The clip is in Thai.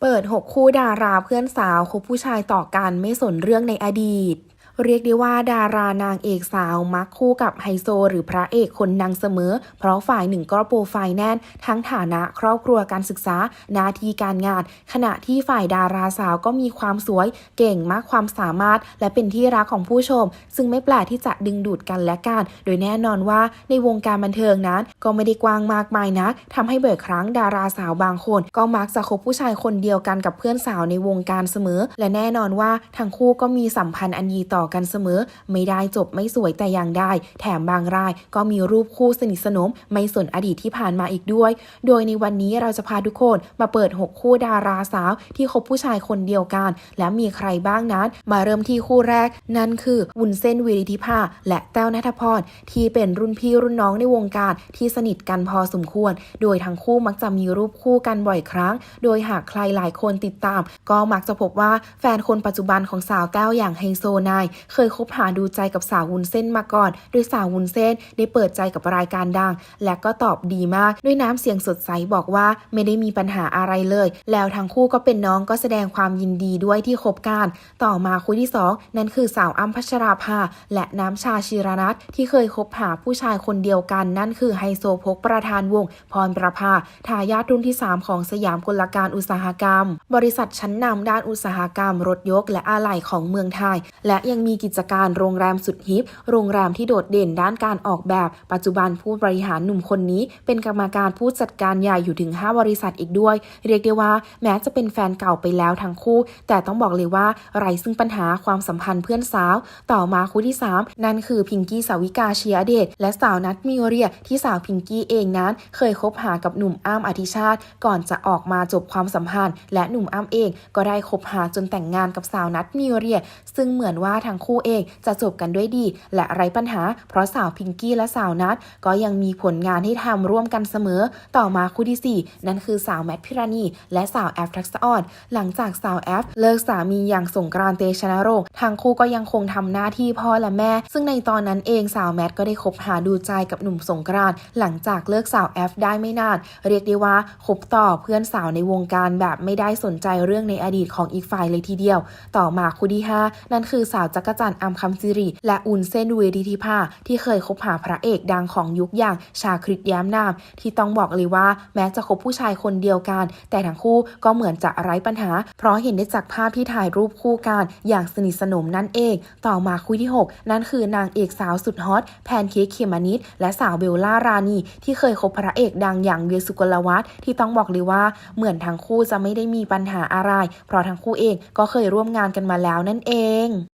เปิด 6 คู่ดาราเพื่อนสาวคบผู้ชายต่อกันไม่สนเรื่องในอดีต เรียกได้ว่าดารานางเอกสาวมักคู่กับไฮโซ หรือพระเอกคนดังเสมอ เพราะฝ่ายหนึ่งก็โปรไฟล์แน่น ทั้งฐานะครอบครัวการศึกษาหน้าที่การงาน ขณะที่ฝ่ายดาราสาวก็มีความสวย เก่งมากความสามารถ และเป็นที่รักของผู้ชม ซึ่งไม่แปลกที่จะดึงดูดกันและกัน โดยแน่นอนว่าในวงการบันเทิงนั้น ก็ไม่ได้กว้างมากมายนักทำให้บ่อยครั้งดาราสาวบางคน ก็มักจะคบผู้ชายคนเดียวกันกับเพื่อนสาวในวงการเสมอ และแน่นอนว่าทั้งคู่ก็มีสัมพันธ์อันดีต่อกันเสมอ ไม่ได้จบไม่สวยแต่อย่างใดแถมบางรายก็มีรูปคู่สนิทสนม ไม่สนอดีตที่ผ่านมาอีกด้วย โดยในวันนี้เราจะพาทุกคนมาเปิด 6 คู่ดาราสาว ที่คบผู้ชายคนเดียวกัน และมีใครบ้างนั้น มาเริ่มที่คู่แรก นั่นคือวุ้นเส้นวิริธิภาและแต้วนัทพรที่เป็นรุ่นพี่รุ่นน้องในวงการที่สนิทกันพอสมควร โดยทั้งคู่มักจะมีรูปคู่กันบ่อยครั้ง โดยหากใครหลายคนติดตาม ก็มักจะพบว่าแฟนคนปัจจุบันของสาวแต้วอย่างไฮโซนายเคยคบหาดูใจกับสาววุ้นเส้นมาก่อน โดยสาววุ้นเส้นได้เปิดใจกับรายการดัง และก็ตอบดีมาก ด้วยน้ำเสียงสดใสบอกว่าไม่ได้มีปัญหาอะไรเลย แล้วทั้งคู่ก็เป็นน้องก็แสดงความยินดีด้วยที่คบกัน ต่อมาคู่ที่สองนั่นคือสาวอ้ำพัชราภา และน้ำชาชีรนัทที่เคยคบหาผู้ชายคนเดียวกัน นั่นคือไฮโซพกประธานวง พรประภาทายาทรุ่นที่ 3 ของสยามกลการอุตสาหกรรม บริษัทชั้นนำด้านอุตสาหกรรมรถยกและอะไหล่ของเมืองไทย และยังมีกิจการโรงแรมสุดฮิป โรงแรมที่โดดเด่นด้านการออกแบบ ปัจจุบันผู้บริหารหนุ่มคนนี้ เป็นกรรมการผู้จัดการใหญ่อยู่ถึง 5 บริษัทอีกด้วย เรียกได้ว่า แม้จะเป็นแฟนเก่าไปแล้วทั้งคู่ แต่ต้องบอกเลยว่าไรซึ่งปัญหาความสัมพันธ์เพื่อนสาว ต่อมาคู่ที่ 3 นั่นคือพิงกี้สาวิกาเชียเดชและสาวนัทมิวเรียที่สาวพิงกี้เองนั้น เคยคบหากับหนุ่มอ้ำอธิชาติ ก่อนจะออกมาจบความสัมพันธ์ และหนุ่มอ้ำเอง ก็ได้คบหาจนแต่งงานกับสาวนัทมิวเรีย ซึ่งเหมือนว่าทั้งคู่เองจะจบกันด้วยดี และไร้ปัญหา เพราะสาวพิงกี้และสาวนัทก็ยังมีผลงานให้ทำร่วมกันเสมอ ต่อมาคู่ที่ 4 นั่นคือสาวแมทพิราณีและสาวแอฟทักษออนหลังจากสาวแอฟเลิกสามีอย่างสงกรานต์เตชะนรงค์ทั้งคู่ก็ยังคงทำหน้าที่พ่อและแม่ ซึ่งในตอนนั้นเองสาวแมทก็ได้คบหาดูใจกับหนุ่มสงกรานต์หลังจากเลิกสาวแอฟได้ไม่นาน เรียกได้ว่าคบต่อเพื่อนสาวในวงการแบบไม่ได้สนใจเรื่องในอดีตของอีกฝ่ายเลยทีเดียว ต่อมาคู่ที่5นั่นคือสาวจักรจันทร์อัมคำซิริ และอุ่นเส้นเวดิธิภาที่เคยคบหาพระเอกดังของยุคอย่างชาคริตแย้มนาม ที่ต้องบอกเลยว่าแม้จะคบผู้ชายคนเดียวกัน แต่ทั้งคู่ก็เหมือนจะไร้ปัญหา เพราะเห็นได้จากภาพที่ถ่ายรูปคู่กันอย่างสนิทสนมนั่นเอง ต่อมาคู่ที่ 6 นั่นคือนางเอกสาวสุดฮอตแพนเค้กเขมมะนิดและสาวเบลล่ารานีที่เคยคบพระเอกดังอย่างเวียสุกลวัฒน์ที่ต้องบอกเลยว่าเหมือนทั้งคู่จะไม่ได้มีปัญหาอะไร เพราะทั้งคู่เองก็เคยร่วมงานกันมาแล้วนั่นเอง